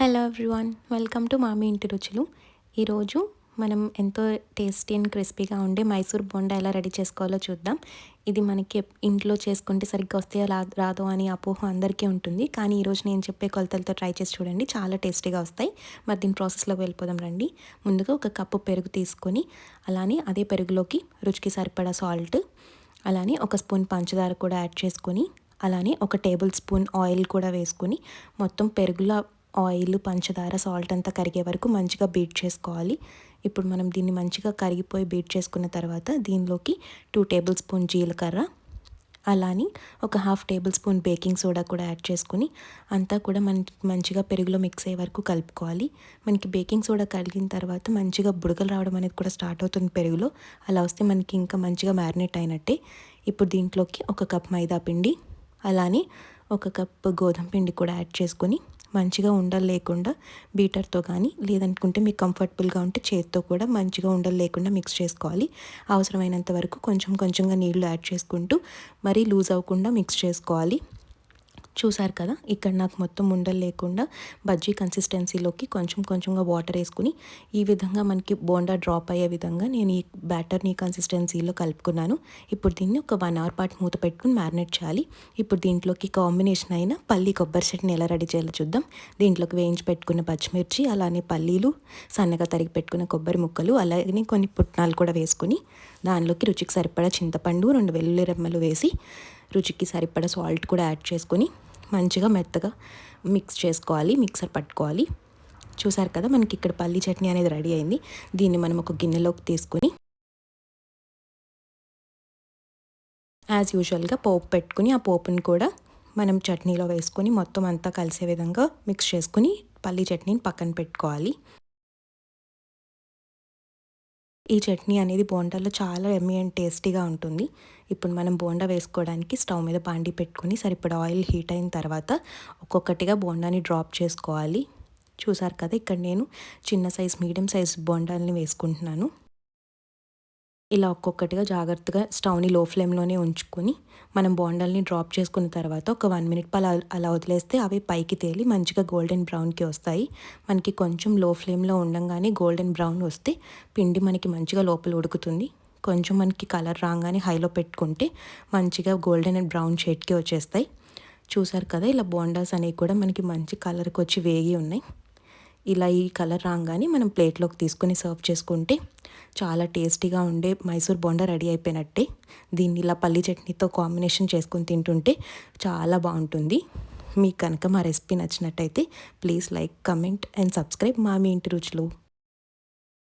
Hello everyone welcome to మామి ఇంటి రుచులు ఈరోజు మనం ఎంతో టేస్టీ అండ్ క్రిస్పీగా ఉండే మైసూర్ బొండా ఎలా రెడీ చేసుకోవాలో చూద్దాం. ఇది మనకి ఇంట్లో చేసుకుంటే సరిగ్గా వస్తే రాదో అని అపోహ అందరికీ ఉంటుంది. కానీ ఈరోజు నేను చెప్పే కొలతలతో ట్రై చేసి చూడండి. చాలా టేస్టీగా వస్తాయి. మరి దీని ప్రాసెస్లోకి వెళ్ళిపోదాం రండి. ముందుగా ఒక కప్పు పెరుగు తీసుకొని అలానే అదే పెరుగులోకి రుచికి సరిపడా సాల్ట్ అలానే ఒక స్పూన్ పంచదార కూడా యాడ్ చేసుకొని అలానే ఒక టేబుల్ స్పూన్ ఆయిల్ కూడా వేసుకొని మొత్తం పెరుగులో ఆయిల్ పంచదార సాల్ట్ అంతా కరిగే వరకు మంచిగా బీట్ చేసుకోవాలి. ఇప్పుడు మనం దీన్ని మంచిగా కరిగిపోయి బీట్ చేసుకున్న తర్వాత దీనిలోకి టూ టేబుల్ స్పూన్ జీలకర్ర అలానే ఒక half table spoon baking soda కూడా యాడ్ చేసుకుని అంతా కూడా మన మంచిగా పెరుగులో మిక్స్ అయ్యే వరకు కలుపుకోవాలి. మనకి బేకింగ్ సోడా కలిగిన తర్వాత మంచిగా బుడగలు రావడం అనేది కూడా స్టార్ట్ అవుతుంది పెరుగులో. అలా వస్తే మనకి ఇంకా మంచిగా మ్యారినేట్ అయినట్టే. ఇప్పుడు దీంట్లోకి ఒక కప్ మైదా పిండి అలానే ఒక కప్ గోధుమ పిండి కూడా యాడ్ చేసుకొని మంచిగా ఉండలు లేకుండా బీటర్తో కానీ లేదనుకుంటే మీకు కంఫర్టబుల్గా ఉంటే చేతితో కూడా మంచిగా ఉండలు లేకుండా మిక్స్ చేసుకోవాలి. అవసరమైనంత వరకు కొంచెం కొంచెంగా నీళ్ళు యాడ్ చేసుకుంటూ మరీ లూజ్ అవ్వకుండా మిక్స్ చేసుకోవాలి. చూసారు కదా ఇక్కడ నాకు మొత్తం ఉండలు లేకుండా బజ్జీ కన్సిస్టెన్సీలోకి కొంచెం కొంచెంగా వాటర్ వేసుకుని ఈ విధంగా మనకి బోండా డ్రాప్ అయ్యే విధంగా నేను ఈ బ్యాటర్ని కన్సిస్టెన్సీలో కలుపుకున్నాను. ఇప్పుడు దీన్ని ఒక వన్ అవర్ పాటు మూత పెట్టుకుని మ్యారినేట్ చేయాలి. ఇప్పుడు దీంట్లోకి కాంబినేషన్ అయిన పల్లి కొబ్బరి చట్నీ ఎలా రెడీ చేయాలో చూద్దాం. దీంట్లోకి వేయించి పెట్టుకున్న పచ్చిమిర్చి అలానే పల్లీలు సన్నగా తరిగి పెట్టుకున్న కొబ్బరి ముక్కలు అలాగే కొన్ని పుట్నాలు కూడా వేసుకుని దానిలోకి రుచికి సరిపడా చింతపండు రెండు వెల్లుల్లి రెమ్మలు వేసి రుచికి సరిపడా సాల్ట్ కూడా యాడ్ చేసుకొని మంచిగా మెత్తగా మిక్స్ చేసుకోవాలి మిక్సర్ పట్టుకోవాలి. చూసారు కదా మనకి ఇక్కడ పల్లీ చట్నీ అనేది రెడీ అయింది. దీన్ని మనం ఒక గిన్నెలోకి తీసుకొని యాజ్ యూజువల్గా పోపు పెట్టుకుని ఆ పోపుని కూడా మనం చట్నీలో వేసుకొని మొత్తం అంతా కలిసే విధంగా మిక్స్ చేసుకుని పల్లీ చట్నీని పక్కన పెట్టుకోవాలి. ఈ చట్నీ అనేది బోండాలో చాలా ఎమ్మి అండ్ టేస్టీగా ఉంటుంది. ఇప్పుడు మనం బోండా వేసుకోవడానికి స్టవ్ మీద బాండి పెట్టుకుని సరిపడా ఆయిల్ హీట్ అయిన తర్వాత ఒక్కొక్కటిగా బోండాని డ్రాప్ చేసుకోవాలి. చూసారు కదా ఇక్కడ నేను చిన్న సైజ్ మీడియం సైజ్ బోండాలని వేసుకుంటున్నాను. ఇలా ఒక్కొక్కటిగా జాగ్రత్తగా స్టవ్ని లో ఫ్లేమ్లోనే ఉంచుకొని మనం బోండాల్ని డ్రాప్ చేసుకున్న తర్వాత ఒక వన్ మినిట్ అలా అలా వదిలేస్తే అవి పైకి తేలి మంచిగా గోల్డెన్ బ్రౌన్కి వస్తాయి. మనకి కొంచెం లో ఫ్లేమ్లో ఉండగానే గోల్డెన్ బ్రౌన్ వస్తే పిండి మనకి మంచిగా లోపల ఉడుకుతుంది. కొంచెం మనకి కలర్ రాగానే హైలో పెట్టుకుంటే మంచిగా గోల్డెన్ అండ్ బ్రౌన్ షేడ్కి వచ్చేస్తాయి. చూసారు కదా ఇలా బోండాస్ అనేవి కూడా మనకి మంచి కలర్కి వచ్చి వేగి ఉన్నాయి. ఇలా ఈ కలర్ రాగానే మనం ప్లేట్లోకి తీసుకొని సర్వ్ చేసుకుంటే చాలా టేస్టీగా ఉండే మైసూర్ బోండా రెడీ అయిపోయినట్టే. దీన్ని ఇలా పల్లి చట్నీతో కాంబినేషన్ చేసుకొని తింటుంటే చాలా బాగుంటుంది. మీకు కనుక మా రెసిపీ నచ్చినట్టయితే please like comment and subscribe మా మీ ఇంటి రుచులు.